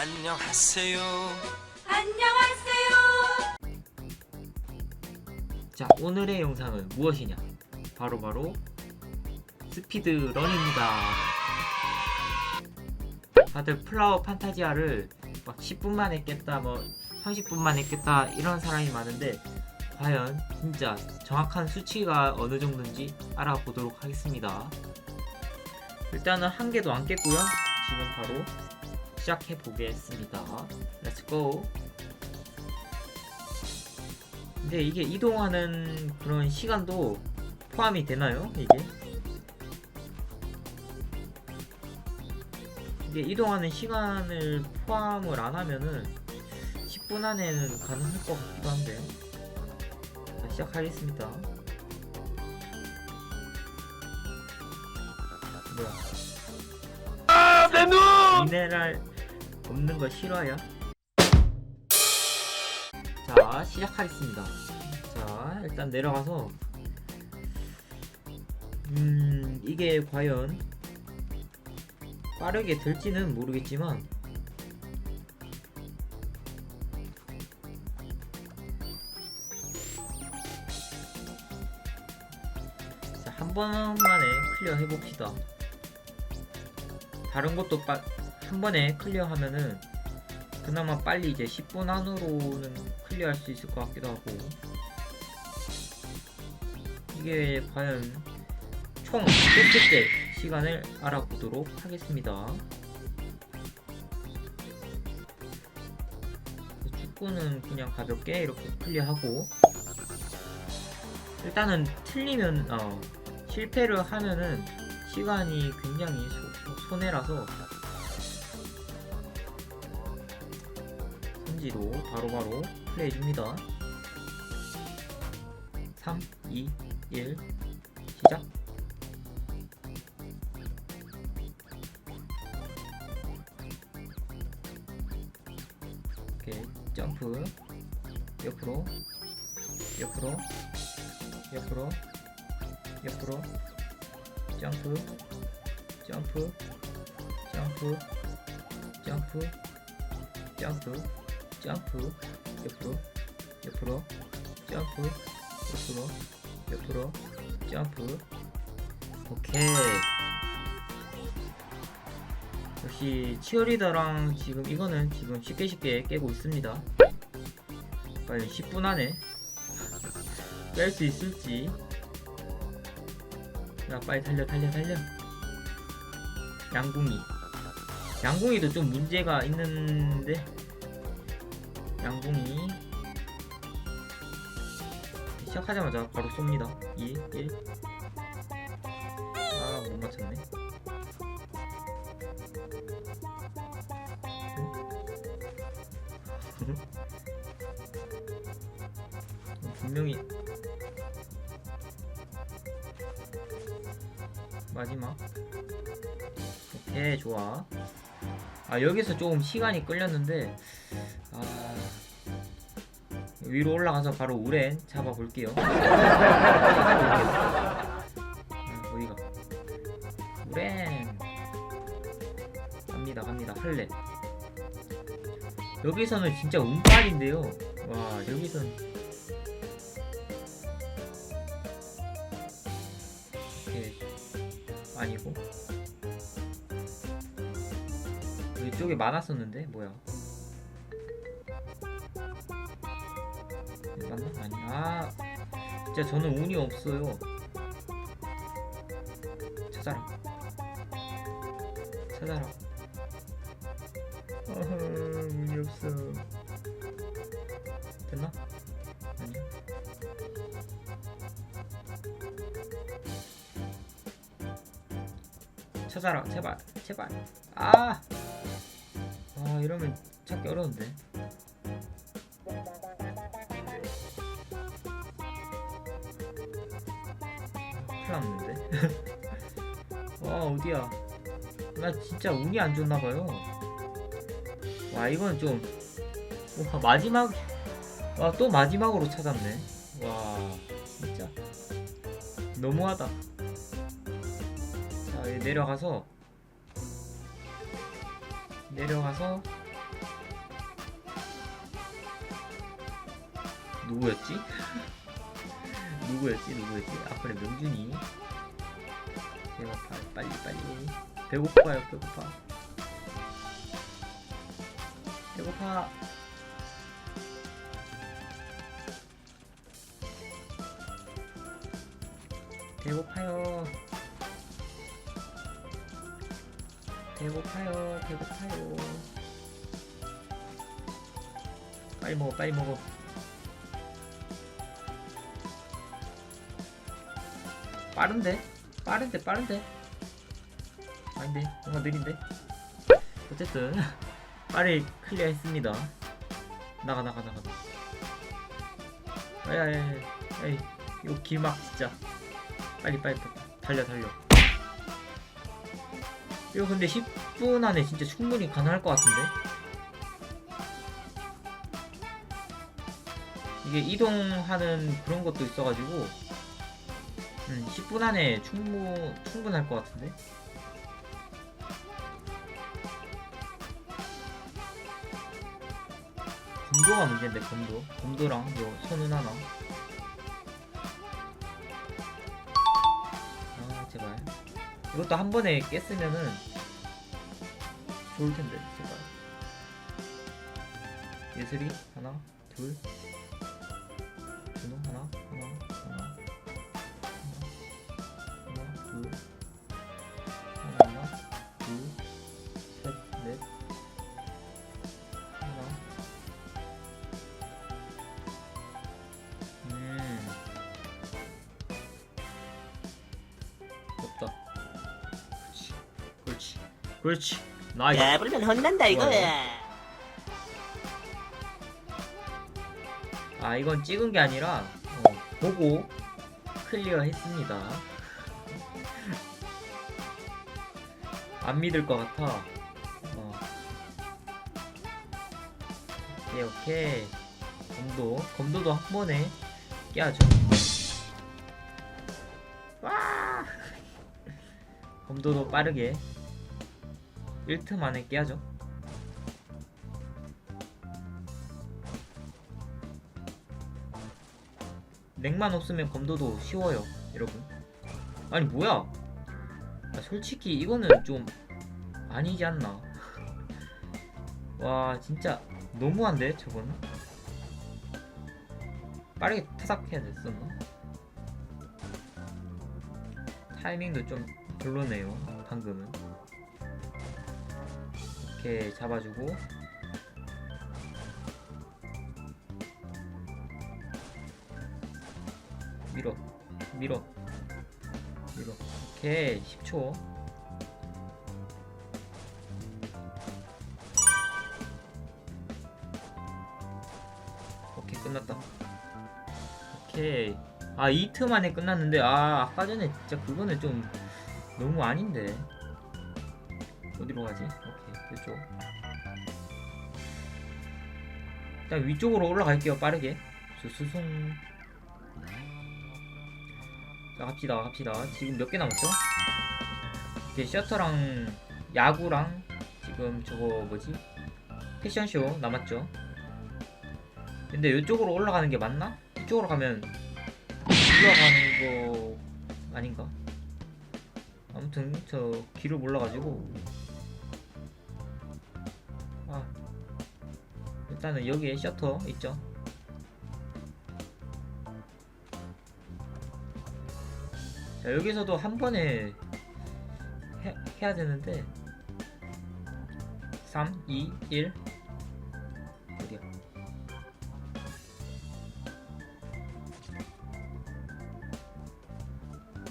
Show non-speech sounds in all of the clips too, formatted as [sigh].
안녕하세요. 안녕하세요. 자 오늘의 영상은 무엇이냐 바로 바로 스피드 런입니다 다들 플라워 판타지아를 막 10분 만에 깼다 뭐 30분 만에 깼다 이런 사람이 많은데 과연 진짜 정확한 수치가 어느 정도인지 알아보도록 하겠습니다 일단은 한 개도 안 깼고요 지금 바로 시작해 보겠습니다 렛츠고 근데 이게 이동하는 그런 시간도 포함이 되나요? 이게? 이게 이동하는 시간을 포함을 안 하면은 10분 안에는 가능할 것 같기도 한데 자, 시작하겠습니다 뭐야 내 눈! 미네랄 없는 거 싫어요? 자 시작하겠습니다 자 일단 내려가서 음 이게 과연 빠르게 될지는 모르겠지만 자, 한 번만에 클리어 해봅시다 다른 것도 빠, 한 번에 클리어하면은 그나마 빨리 이제 10분 안으로는 클리어할 수 있을 것 같기도 하고. 이게 과연 총 몇째 때 시간을 알아보도록 하겠습니다. 축구는 그냥 가볍게 이렇게 클리어하고 일단은 틀리면 어, 실패를 하면은 시간이 굉장히 소- 손해라서 선지로 바로바로 플레이해줍니다. 3, 2, 1 시작! 오케이 점프! 옆으로 옆으로 옆으로 옆으로! 점프 점프 점프 점프 점프 점프 옆으로 옆으로 점프 옆으로 옆으로 점프 오케이. 역시 치어리더랑 지금 이거는 지금 쉽게 쉽게 깨고 있습니다. 과연 10분 안에 깰수 있을지. 야 빨리 달려 달려 달려. 양궁이. 양궁이도 좀 문제가 있는데 양궁이 시작하자마자 바로 쏩니다 2, 1 아, 못 맞췄네. 어, 분명히 마지막. 오케이, 좋아. 아, 여기서 조금 시간이 끌렸는데, 아, 위로 올라가서 바로 우렌 잡아볼게요. 아, 어디가? 우렌 갑니다 갑니다. 할래. 여기서는 진짜 운빨인데요. 와 여기선. 이렇게 아니고? 이쪽에 많았었는데? 뭐야 맞나? 아니 아 진짜 저는 운이 없어요. 찾아라. 찾아라. 어허 운이 없어. 됐나? 아니야? 찾아라. 제발 제발. 아! 아 이러면 찾기 어려운데 나 진짜 운이 안 좋나봐요 와 이건 좀 와, 마지막 와 또 마지막으로 찾았네 와 진짜 너무하다 자 내려가서 내려가서 누구였지? [laughs] 누구였지? 누구였지? 아 그래 명준이 제가 빨리 빨리 배고파요 배고파. 배고파. 배고파요. 배고파요 배고파요. 빨리 먹어 빨리 먹어. 빠른데? 빠른데 빠른데? 아닌데 뭔가 느린데? 어쨌든 [laughs] 빨리 클리어했습니다. 나가 나가 나가. 야야야 에이 이거 길막 진짜. 빨리 빨리 빨리 달려 달려. 이거 근데 10분 안에 진짜 충분히 가능할 것 같은데? 이게 이동하는 그런 것도 있어가지고 음, 10분 안에 충분 충분할 것 같은데 검도가 문제인데 검도. 검도랑 요 손은 하나. 아 제발. 이것도 한 번에 깼으면은 좋을 텐데 제발. 예슬이 하나 둘 그렇지. 나이스. 깨부리면 혼난다 이거야. 아 이건 찍은 게 아니라 어, 보고 클리어 했습니다. [laughs] 안 믿을 것 같아. 어. 오케이 오케이. 검도 검도도 한 번에 깨야죠. 와! [laughs] 검도도 빠르게 1틈 안에 깨야죠. 렉만 없으면 검도도 쉬워요 여러분. 아니 뭐야? 아, 솔직히 이거는 좀 아니지 않나? [laughs] 와 진짜 너무한데 저거는 빠르게 타삭 해야 됐었나 타이밍도 좀 별로네요 방금은 이렇게 잡아주고. 밀어 밀어 밀어. 오케이 10초. 오케이 끝났다. 오케이. 아 이트 만에 끝났는데 아 아까 전에 진짜 그거는 좀 너무 아닌데. 어디로 가지? 이쪽 일단 위쪽으로 올라갈게요 빠르게 수수송 자 갑시다 갑시다 지금 몇 개 남았죠? 이제 셔터랑 야구랑 지금 저거 뭐지? 패션쇼 남았죠? 근데 이쪽으로 올라가는 게 맞나? 이쪽으로 가면 올라가는 거 아닌가? 아무튼 저 길을 몰라가지고 일단은 여기에 셔터 있죠? 자 여기서도 한 번에 해, 해야 되는데. 3, 2, 1 어디야?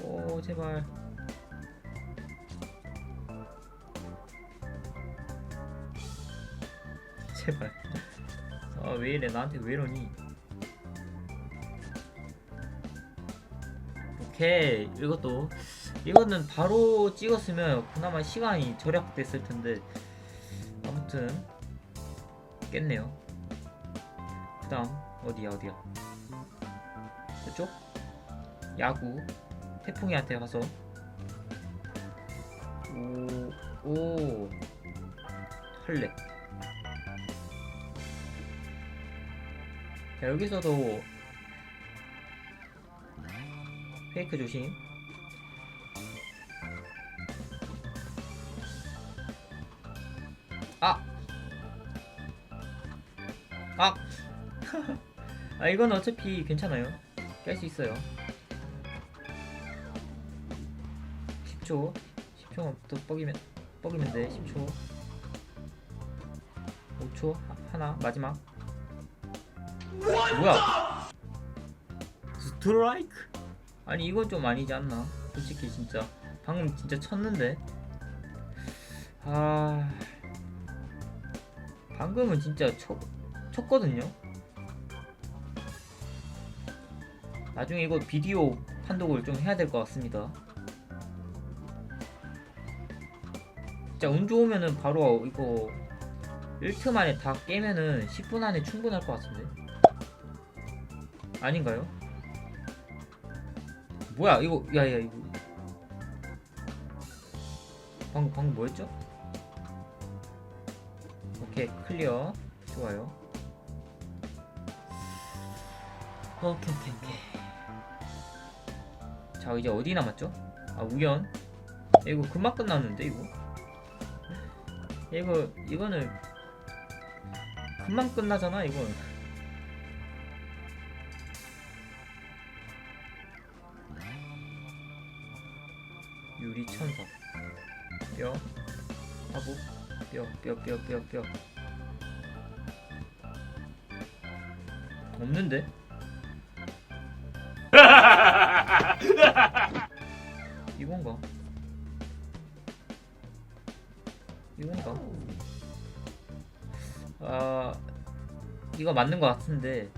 오 제발. 제발. 아 왜 이래? 나한테 왜 이러니? 오케이 이것도. 이거는 바로 찍었으면 그나마 시간이 절약됐을 텐데. 아무튼 깼네요. 그 다음 어디야 어디야? 저쪽? 야구. 태풍이한테 가서. 오오. 할래 자 여기서도 페이크 조심. 아! 아! [laughs] 아 이건 어차피 괜찮아요. 깰 수 있어요. 10초. 10초만 또 뻑이면 뻑이면 돼. 10초. 5초. 하나 마지막 뭐야? 스트라이크? 아니 이건 좀 아니지 않나? 솔직히 진짜. 방금 진짜 쳤는데. 아. 방금은 진짜 쳤, 쳤거든요? 나중에 이거 비디오 판독을 좀 해야 될 것 같습니다. 진짜 운 좋으면은 바로 이거 1트 만에 다 깨면은 10분 안에 충분할 것 같은데 아닌가요? 뭐야 이거 야야 이거. 방금 방금 뭐였죠? 오케이 클리어. 좋아요. 오케이 오케이 오케이. 자 이제 어디 남았죠? 아 우연. 야, 이거 금방 끝났는데 이거? 이거 이거는 금방 끝나잖아 이건 유리 천사 뼈 하고 뼈뼈뼈뼈뼈 없는데? [laughs] 이건가. 이건가. 아 이거 맞는 것 같은데.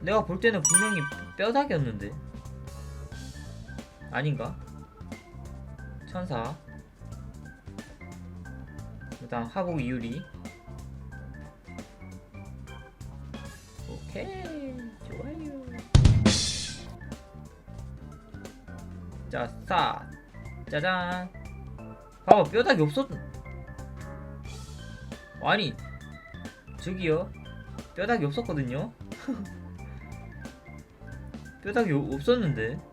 내가 볼 때는 분명히 뼈다귀였는데 아닌가? 천사. 그 다음 하복 이유리. 오케이 좋아요. 자 스타 짜잔. 봐봐 뼈다귀 없었 아니 저기요. 뼈다귀 없었거든요. [laughs] 뼈다귀 오- 없었는데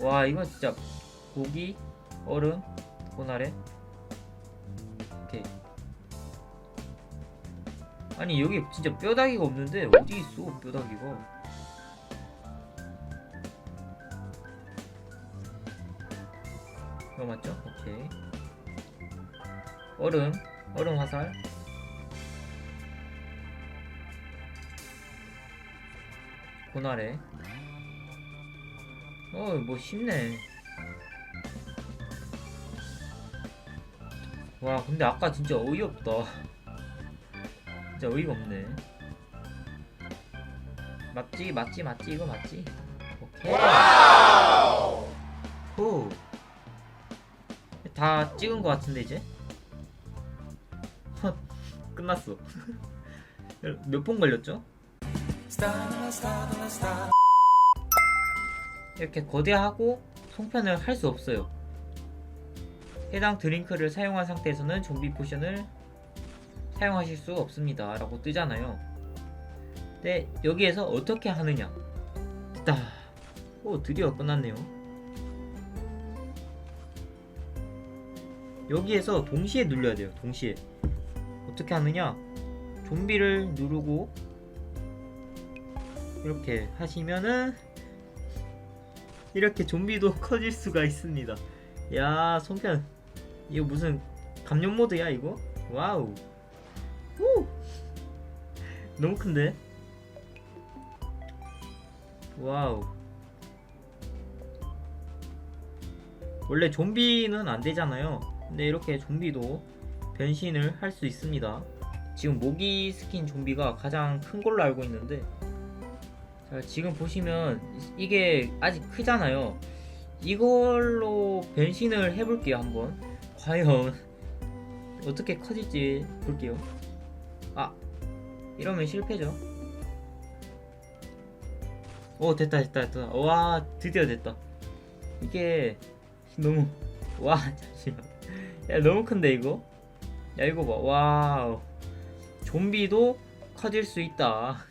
와 이건 진짜 고기 얼음 고나래? 오케이. 아니 여기 진짜 뼈다귀가 없는데 어디 있어 뼈다귀가? 이거 맞죠? 오케이. 얼음 얼음 화살. 고나래 어 뭐 쉽네. 와 근데 아까 진짜 어이없다. 진짜 어이가 없네. 맞지 맞지 맞지 이거 맞지? 오케이. 후 다 찍은 거 같은데 이제? 헛 끝났어. [laughs] 몇 번 걸렸죠? 이렇게 거대하고 송편을 할 수 없어요. 해당 드링크를 사용한 상태에서는 좀비 포션을 사용하실 수 없습니다. 라고 뜨잖아요. 근데 여기에서 어떻게 하느냐? 됐다. 오, 드디어 끝났네요. 여기에서 동시에 눌러야 돼요. 동시에. 어떻게 하느냐? 좀비를 누르고 이렇게 하시면은 이렇게 좀비도 [laughs] 커질 수가 있습니다. 야, 송편. 이거 무슨 감염 모드야, 이거? 와우. 우! 너무 큰데? 와우. 원래 좀비는 안 되잖아요. 근데 이렇게 좀비도 변신을 할 수 있습니다. 지금 모기 스킨 좀비가 가장 큰 걸로 알고 있는데 자, 지금 보시면 이게 아직 크잖아요. 이걸로 변신을 해볼게요 한번. 과연 어떻게 커질지 볼게요. 아 이러면 실패죠. 오 됐다 됐다 됐다. 와 드디어 됐다. 이게 너무 와 잠시만. 야 너무 큰데 이거? 야 이거 봐 와우. 좀비도 커질 수 있다.